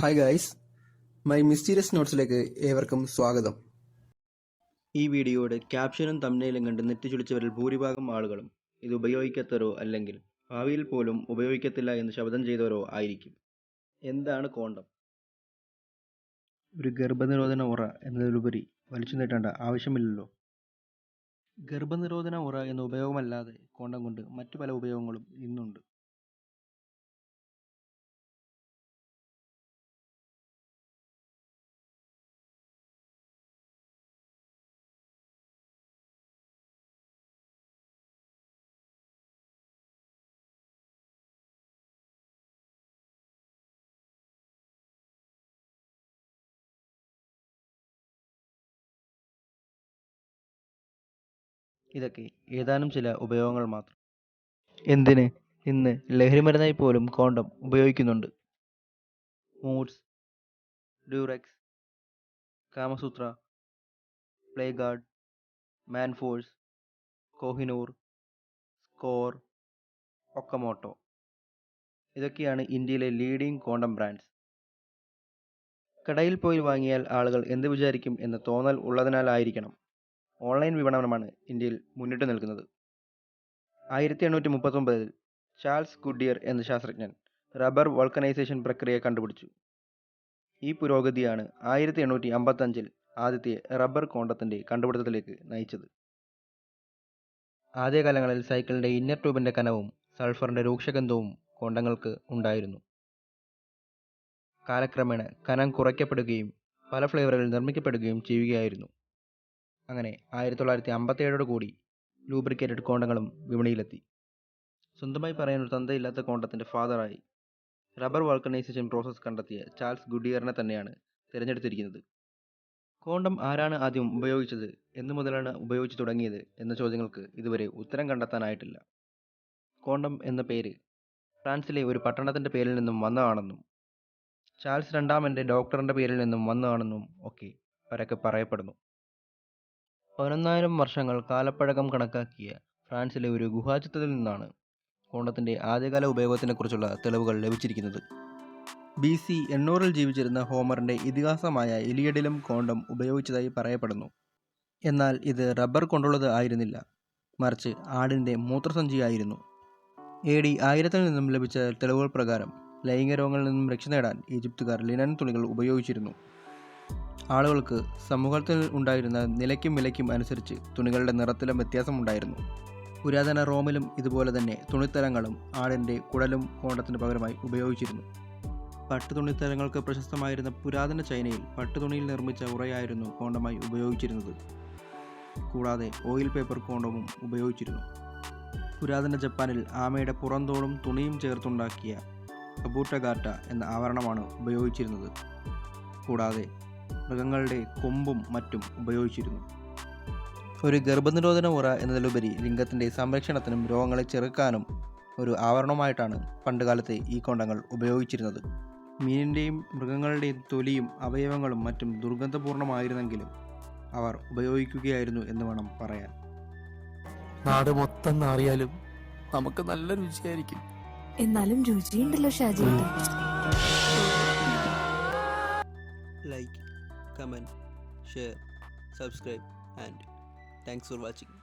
Hi guys my mysterious നോട്ട്സിലേക്ക് ഏവർക്കും സ്വാഗതം. ഈ വീഡിയോയുടെ ക്യാപ്ഷനും തമ്മിലും കണ്ട് നെറ്റിച്ചുളിച്ചവരിൽ ഭൂരിഭാഗം ആളുകളും ഇത് ഉപയോഗിക്കാത്തവരോ അല്ലെങ്കിൽ ഭാവിയിൽ പോലും ഉപയോഗിക്കത്തില്ല എന്ന് ശബ്ദം ചെയ്തവരോ ആയിരിക്കും. എന്താണ് കോണ്ടം? ഒരു ഗർഭനിരോധന ഉറ എന്നതിലുപരി വലിച്ചു നീട്ടേണ്ട ആവശ്യമില്ലല്ലോ. ഗർഭനിരോധന ഉറ എന്ന ഉപയോഗമല്ലാതെ കോണ്ടം കൊണ്ട് മറ്റു പല ഉപയോഗങ്ങളും ഇന്നുണ്ട്. ഇതൊക്കെ ഏതാനും ചില ഉപയോഗങ്ങൾ മാത്രം. എന്തിന്? ഇന്ന് ലഹരിമരുന്നായി പോലും കോണ്ടം ഉപയോഗിക്കുന്നുണ്ട്. Moods Durex Kamasutra play guard Manforce Kohinoor Skore Okamoto. ഇതൊക്കെയാണ് ഇന്ത്യയിലെ ലീഡിംഗ് കോണ്ടം ബ്രാൻഡ്സ്. കടയിൽ പോയി വാങ്ങിയാൽ ആളുകൾ എന്ത് വിചാരിക്കും എന്ന തോന്നൽ ഉള്ളതിനാലായിരിക്കണം. ഓൺലൈൻ വിപണനമാണ് ഇന്ത്യയിൽ മുന്നിട്ട് നിൽക്കുന്നത്. ആയിരത്തി എണ്ണൂറ്റി മുപ്പത്തൊമ്പതിൽ ചാൾസ് ഗുഡിയർ എന്ന ശാസ്ത്രജ്ഞൻ റബ്ബർ വൾക്കനൈസേഷൻ പ്രക്രിയ കണ്ടുപിടിച്ചു. ഈ പുരോഗതിയാണ് ആയിരത്തി എണ്ണൂറ്റി അമ്പത്തഞ്ചിൽ ആദ്യത്തെ റബ്ബർ കോണ്ടത്തിന്റെ കണ്ടുപിടുത്തത്തിലേക്ക് നയിച്ചത്. ആദ്യകാലങ്ങളിൽ സൈക്കിളിന്റെ ഇന്നർ ട്യൂബിന്റെ കനവും സൾഫറിന്റെ രൂക്ഷഗന്ധവും കോണ്ടങ്ങൾക്ക് ഉണ്ടായിരുന്നു. കാലക്രമേണ കനം കുറയ്ക്കപ്പെടുകയും പല ഫ്ലേവറുകൾ നിർമ്മിക്കപ്പെടുകയും ചെയ്യുകയായിരുന്നു. അങ്ങനെ ആയിരത്തി തൊള്ളായിരത്തി അമ്പത്തേഴോട് കൂടി ലൂബ്രിക്കേറ്റഡ് കോണ്ടങ്ങളും വിപണിയിലെത്തി. സ്വന്തമായി പറയാൻ ഒരു തന്തയില്ലാത്ത കോണ്ടത്തിന്റെ ഫാദറായി റബ്ബർ വൾക്കനൈസേഷൻ പ്രോസസ്സ് കണ്ടെത്തിയ ചാൾസ് ഗുഡിയറിനെ തന്നെയാണ് തിരഞ്ഞെടുത്തിരിക്കുന്നത്. കോണ്ടം ആരാണ് ആദ്യം ഉപയോഗിച്ചത് എന്നു മുതലാണ് ഉപയോഗിച്ചു തുടങ്ങിയത് എന്ന ചോദ്യങ്ങൾക്ക് ഇതുവരെ ഉത്തരം കണ്ടെത്താനായിട്ടില്ല. കോണ്ടം എന്ന പേര് ഫ്രാൻസിലെ ഒരു പട്ടണത്തിന്റെ പേരിൽ നിന്നും വന്നതാണെന്നും ചാൾസ് രണ്ടാമന്റെ ഡോക്ടറിന്റെ പേരിൽ നിന്നും വന്നതാണെന്നും ഒക്കെ പരക്കെ പറയപ്പെടുന്നു. പതിനൊന്നായിരം വർഷങ്ങൾ കാലപ്പഴക്കം കണക്കാക്കിയ ഫ്രാൻസിലെ ഒരു ഗുഹാചിത്രത്തിൽ നിന്നാണ് കോണ്ടത്തിന്റെ ആദ്യകാല ഉപയോഗത്തിനെക്കുറിച്ചുള്ള തെളിവുകൾ ലഭിച്ചിരിക്കുന്നത്. ബി സി എണ്ണൂറിൽ ജീവിച്ചിരുന്ന ഹോമറിന്റെ ഇതിഹാസമായ ഇലിയഡിലും കോണ്ടം ഉപയോഗിച്ചതായി പറയപ്പെടുന്നു. എന്നാൽ ഇത് റബ്ബർ കൊണ്ടുള്ളത് ആയിരുന്നില്ല. മറിച്ച് ആടിന്റെ മൂത്രസഞ്ചിയായിരുന്നു. എ ഡി ആയിരത്തിൽ നിന്നും ലഭിച്ച തെളിവുകൾ പ്രകാരം ലൈംഗിക രോഗങ്ങളിൽ നിന്നും രക്ഷ നേടാൻ ഈജിപ്തുകാർ ലിനൻ തുണികൾ ഉപയോഗിച്ചിരുന്നു. ആളുകൾക്ക് സമൂഹത്തിൽ ഉണ്ടായിരുന്ന നിലയ്ക്കും വിലയ്ക്കും അനുസരിച്ച് തുണികളുടെ നിറത്തിലും വ്യത്യാസമുണ്ടായിരുന്നു പുരാതന റോമിലും ഇതുപോലെ തന്നെ തുണിത്തരങ്ങളും ആടിന്റെ കുടലും കോണ്ടത്തിന് പകരമായി ഉപയോഗിച്ചിരുന്നു. പട്ടുതുണിത്തരങ്ങൾക്ക് പ്രശസ്തമായിരുന്ന പുരാതന ചൈനയിൽ പട്ടുതുണിയിൽ നിർമ്മിച്ച ഉറയായിരുന്നു കോണ്ടമായി ഉപയോഗിച്ചിരുന്നത്. കൂടാതെ ഓയിൽ പേപ്പർ കോണ്ടവും ഉപയോഗിച്ചിരുന്നു. പുരാതന ജപ്പാനിൽ ആമയുടെ പുറന്തോടും തുണിയും ചേർത്തുണ്ടാക്കിയ കബൂട്ടഗാറ്റ എന്ന ആവരണമാണ് ഉപയോഗിച്ചിരുന്നത്. കൂടാതെ മൃഗങ്ങളുടെ കൊമ്പും മറ്റും ഉപയോഗിച്ചിരുന്നു. ഒരു ഗർഭനിരോധന ഉറ എന്നതിലുപരി ലിംഗത്തിന്റെ സംരക്ഷണത്തിനും രോഗങ്ങളെ ചെറുക്കാനും ഒരു ആവരണമായിട്ടാണ് പണ്ടുകാലത്തെ ഈ കൊണ്ടങ്ങൾ ഉപയോഗിച്ചിരുന്നത്. മീനിന്റെയും മൃഗങ്ങളുടെയും തൊലിയും അവയവങ്ങളും മറ്റും ദുർഗന്ധപൂർണമായിരുന്നെങ്കിലും അവർ ഉപയോഗിക്കുകയായിരുന്നു എന്ന് വേണം പറയാൻ. നാട് മൊത്തം നാറിയാലും നമുക്ക് നല്ല രുചിയായിരിക്കും. എന്നാലും രുചിയുണ്ടല്ലോ Shaji. Like. comment, share, subscribe and thanks for watching.